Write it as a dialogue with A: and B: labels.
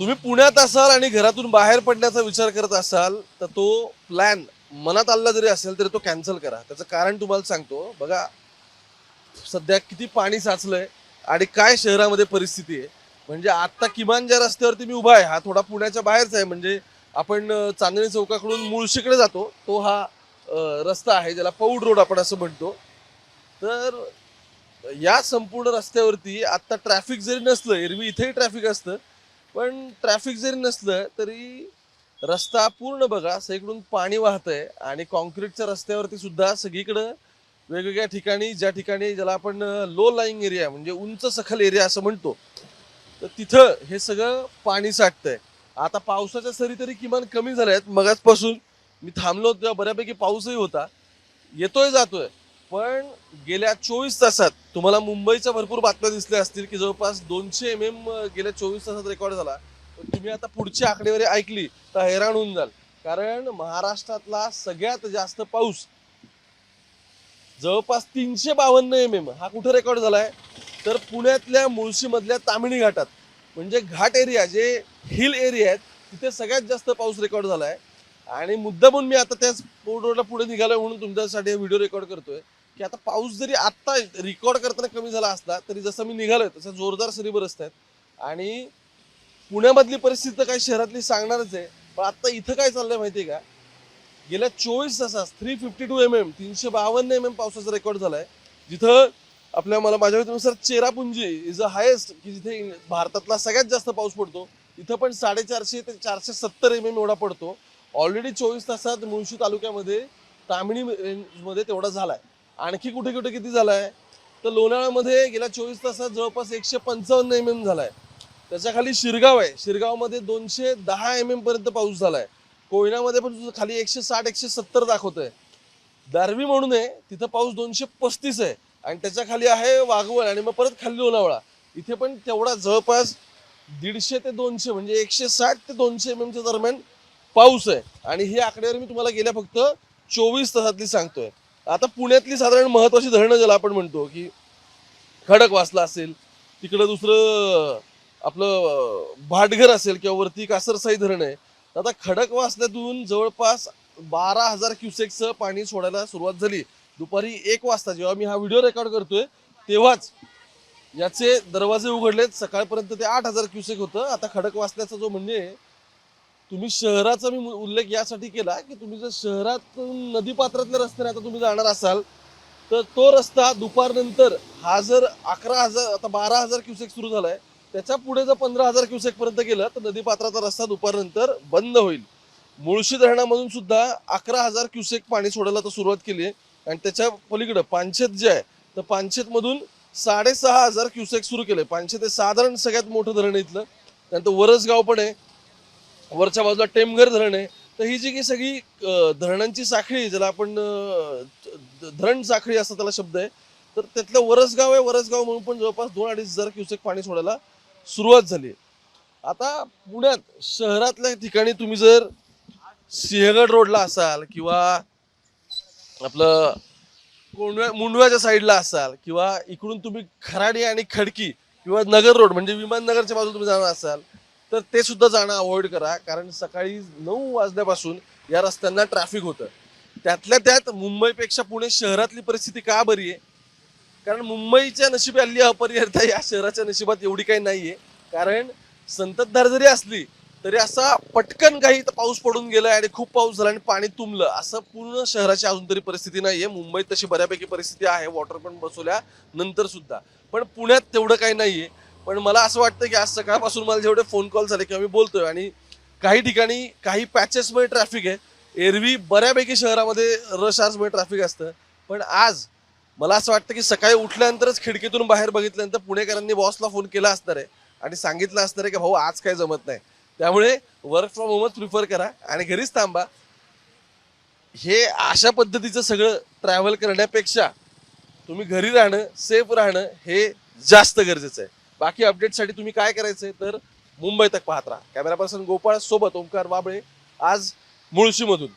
A: तुम्ही पुण्यात असाल आणि घरातून बाहेर पडण्याचा विचार करत असाल तर तो प्लॅन मनात आला जरी असेल तरी तो कॅन्सल करा. त्याचं कारण तुम्हाला सांगतो. बघा सध्या किती पाणी साचलंय आणि काय शहरामध्ये परिस्थिती आहे. म्हणजे आत्ता किमान ज्या रस्त्यावरती मी उभा आहे हा थोडा पुण्याच्या बाहेरचा आहे. म्हणजे आपण चांदणी चौकाकडून मुळशीकडे जातो. तो हा रस्ता आहे ज्याला पौड रोड आपण असं म्हणतो. तर या संपूर्ण रस्त्यावरती आत्ता ट्रॅफिक जरी नसलं एरवी इथेही ट्रॅफिक असतं पण ट्रॅफिक जरी नसलं तरी रस्ता पूर्ण बघा सगळीकडून पाणी वाहतंय आणि कॉन्क्रीटच्या रस्त्यावरती सुद्धा सगळीकडं वेगवेगळ्या ठिकाणी ज्या ठिकाणी ज्याला आपण लो लाईंग एरिया म्हणजे उंच सखल एरिया असं म्हणतो तर तिथं हे सगळं पाणी साठतंय. आता पावसाच्या सरी तरी किमान कमी झाल्या आहेत मगाचपासून मी थांबलो तेव्हा बऱ्यापैकी पाऊसही होता. येतोय जातोय. पण गेल्या चोवीस तासात तुम्हाला मुंबईच्या भरपूर बातम्या दिसल्या असतील की जवळपास दोनशे एम एम गेल्या चोवीस तासात रेकॉर्ड झाला. तुम्ही आता पुढची आकडेवारी ऐकली तर हैराण होऊन जाल. कारण महाराष्ट्रातला सगळ्यात जास्त पाऊस जवळपास तीनशे बावन्न एम एम हा कुठे रेकॉर्ड झालाय? तर पुण्यातल्या मुळशीमधल्या तामिणी घाटात म्हणजे घाट एरिया जे हिल एरिया आहेत तिथे सगळ्यात जास्त पाऊस रेकॉर्ड झालाय. आणि मुद्दा म्हणून मी आता त्याच पोर्ट रोडला पुढे निघालो म्हणून तुमच्यासाठी व्हिडिओ रेकॉर्ड करतोय. की आता पाऊस जरी आत्ता रेकॉर्ड करताना कमी झाला असला तरी जसं मी निघालोय तसं जोरदार सरी बरसत आहेत. आणि पुण्यामधली परिस्थिती तर काही शहरातली सांगणारच आहे पण आत्ता इथं काय चाललंय माहितीये का? गेल्या चोवीस तासात three fifty two M M तीनशे बावन्न एम एम पावसाचा रेकॉर्ड झालाय. जिथं आपल्या मला माझ्या माहितीनुसार चेरापुंजी इज अ हायेस्ट की जिथे भारतातला सगळ्यात जास्त पाऊस पडतो इथं पण साडेचारशे ते चारशे सत्तर एम एम एवढा पडतो. ऑलरेडी चोवीस तासात मुळशी तालुक्यामध्ये तामिणी रेंजमध्ये तेवढा झालाय. आणखी कुठे कुठे किती झालाय? तर लोणावळ्यामध्ये गेल्या चोवीस तासात जवळपास एकशे पंचावन्न एम एम झालाय. त्याच्याखाली शिरगाव आहे. शिरगावमध्ये दोनशे दहा एम एम पर्यंत पाऊस झालाय. कोयनामध्ये पण तुझं खाली एकशे साठ एकशे सत्तर दाखवतंय. दारवी म्हणून आहे तिथं पाऊस दोनशे पस्तीस आहे. आणि त्याच्याखाली आहे वाघवळ आणि मग परत खाली लोणावळा. इथे पण तेवढा जवळपास दीडशे ते दोनशे म्हणजे एकशे साठ ते दोनशे एम एमच्या दरम्यान पाऊस आहे. आणि ही आकडेवारी मी तुम्हाला गेल्या फक्त चोवीस तासातली सांगतोय. आता पुण्यातली साधारण महत्वाची धरणं ज्याला आपण म्हणतो की खडकवासला असेल तिकडं दुसरं आपलं भाटघर असेल किंवा वरती कासरसाई धरण आहे. आता खडक वाचल्यातून जवळपास बारा हजार क्युसेकचं पाणी सोडायला सुरुवात झाली. दुपारी एक वाजता जेव्हा मी हा व्हिडिओ रेकॉर्ड करतोय तेव्हाच याचे दरवाजे उघडलेत. सकाळपर्यंत ते आठ हजार क्युसेक होतं. आता खडक खडकवासल्याचा जो म्हणजे तुम्ही शहराचा मी उल्लेख यासाठी केला की तुम्ही जर शहरातून नदीपात्रातल्या रस्त्याने आता तुम्ही जाणार असाल तर तो रस्ता दुपारनंतर हा जर अकरा हजार आता बारा हजार क्युसेक सुरू झालाय त्याच्या पुढे जर पंधरा हजार क्युसेक पर्यंत गेलं तर नदीपात्राचा रस्ता दुपारनंतर बंद होईल. मुळशी धरणामधून सुद्धा अकरा हजार क्युसेक पाणी सोडायला तर सुरुवात केली आहे. आणि त्याच्या पलीकडं पानशेत जे आहे तर पानशेत मधून साडेसहा हजार क्युसेक सुरू केले. पानशेत हे साधारण सगळ्यात मोठं धरण आहे इथलं. त्यानंतर वरसगाव पण आहे. वरच्या बाजूला टेमघर धरण आहे तर ही जी काही सगळी धरणांची साखळी ज्याला आपण धरण साखळी असा त्याला शब्द आहे तर त्यातलं वरसगाव आहे वरसगाव म्हणून पण जवळपास दोन अडीच हजार क्युसेक पाणी सोडायला सुरुवात झाली आता पुण्यात शहरातल्या ठिकाणी तुम्ही जर सिंहगड रोडला असाल किंवा आपलं कोंडव्या मुंडव्याच्या साईडला असाल किंवा इकडून तुम्ही खराडी आणि खडकी किंवा नगर रोड म्हणजे विमाननगरच्या बाजूला तुम्ही जाणार असाल तर ते सुद्धा जाणं अवॉइड करा कारण सकाळी नऊ वाजल्यापासून या रस्त्यांना ट्रॅफिक होतं. त्यातल्या त्यात मुंबईपेक्षा पुणे शहरातली परिस्थिती का बरी आहे? कारण मुंबईच्या नशिबी आली अपरिहर्ता या शहराच्या नशिबात एवढी काही नाहीये. कारण संततधार जरी असली तरी असा पटकन काही पाऊस पडून गेला आणि खूप पाऊस झाला आणि पाणी तुंबलं असं पूर्ण शहराची अजून तरी परिस्थिती नाहीये. मुंबईत तशी बऱ्यापैकी परिस्थिती आहे वॉटर पण बसवल्या नंतर सुद्धा. पण पुण्यात तेवढं काही नाहीये. पण मला असं वाटतं की आज सकाळपासून मला जेवढे फोन कॉल झाले किंवा मी बोलतोय आणि काही ठिकाणी काही पॅचेसमध्ये ट्रॅफिक आहे एरवी बऱ्यापैकी शहरामध्ये रश आर्समध्ये ट्रॅफिक असतं. पण आज मला असं वाटतं की सकाळी उठल्यानंतरच खिडकीतून बाहेर बघितल्यानंतर पुणेकरांनी बॉसला फोन केला असणार आहे आणि सांगितलं असणार आहे की भाऊ आज काय जमत नाही. त्यामुळे वर्क फ्रॉम होमच प्रिफर करा आणि घरीच थांबा. हे अशा पद्धतीचं सगळं ट्रॅव्हल करण्यापेक्षा तुम्ही घरी राहणं सेफ राहणं हे जास्त गरजेचं आहे. बाकी अपडेटसाठी तुम्ही काय करायचंय तर मुंबई तक पाहत राहा. कॅमेरा पर्सन गोपाळ सोबत ओंकार बाबळे आज मुळशीमधून.